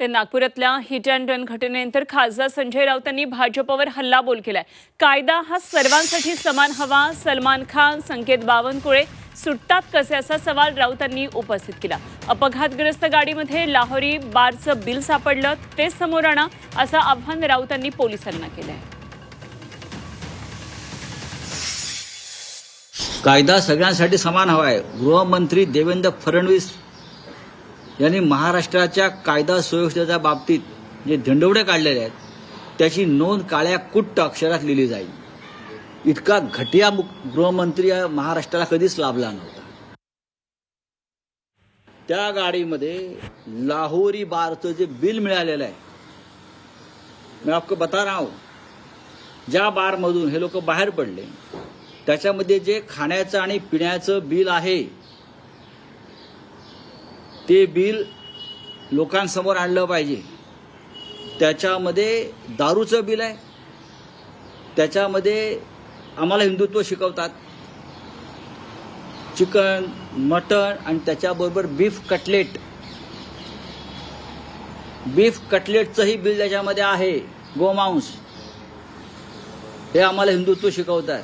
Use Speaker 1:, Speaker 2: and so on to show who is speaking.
Speaker 1: ते नागपुरातल्या hit and run घटनेनंतर खासदार संजय राऊतांनी भाजपवर हल्लाबोल केलाय. कायदा हा सर्वांसाठी समान हवा सलमान खान संकेत बावनकुळे सुटतात कसे असा सवाल राऊतांनी उपस्थित केला. अपघातग्रस्त गाडीमध्ये लाहोरी बारचं बिल सापडलं ते समोर आणा असं आव्हान राऊतांनी पोलिसांना केलंय.
Speaker 2: कायदा सगळ्यांसाठी समान हवा आहे. गृहमंत्री देवेंद्र फडणवीस यांनी महाराष्ट्राच्या कायदा सुव्यवस्थेच्या बाबतीत जे धंडवडे काढलेले आहेत त्याची नोंद काळ्या कुट्ट अक्षरात लिहिली जाईल. इतका घटिया गृहमंत्री महाराष्ट्राला कधीच लाभला नव्हता. त्या गाडीमध्ये लाहोरी बारचं जे बिल मिळालेलं आहे मी आपको बता रहा हूं ज्या बारमधून हे लोक बाहेर पडले त्याच्यामध्ये जे खाण्याचं आणि पिण्याचं बिल आहे ते बिल लोकांसमोर आणलं पाहिजे. त्याच्यामध्ये दारूचं बिल आहे. त्याच्यामध्ये आम्हाला हिंदुत्व शिकवतात. चिकन मटण आणि त्याच्याबरोबर बीफ कटलेट. बीफ कटलेटचंही बिल त्याच्यामध्ये आहे. गोमांस. हे आम्हाला हिंदुत्व शिकवतात.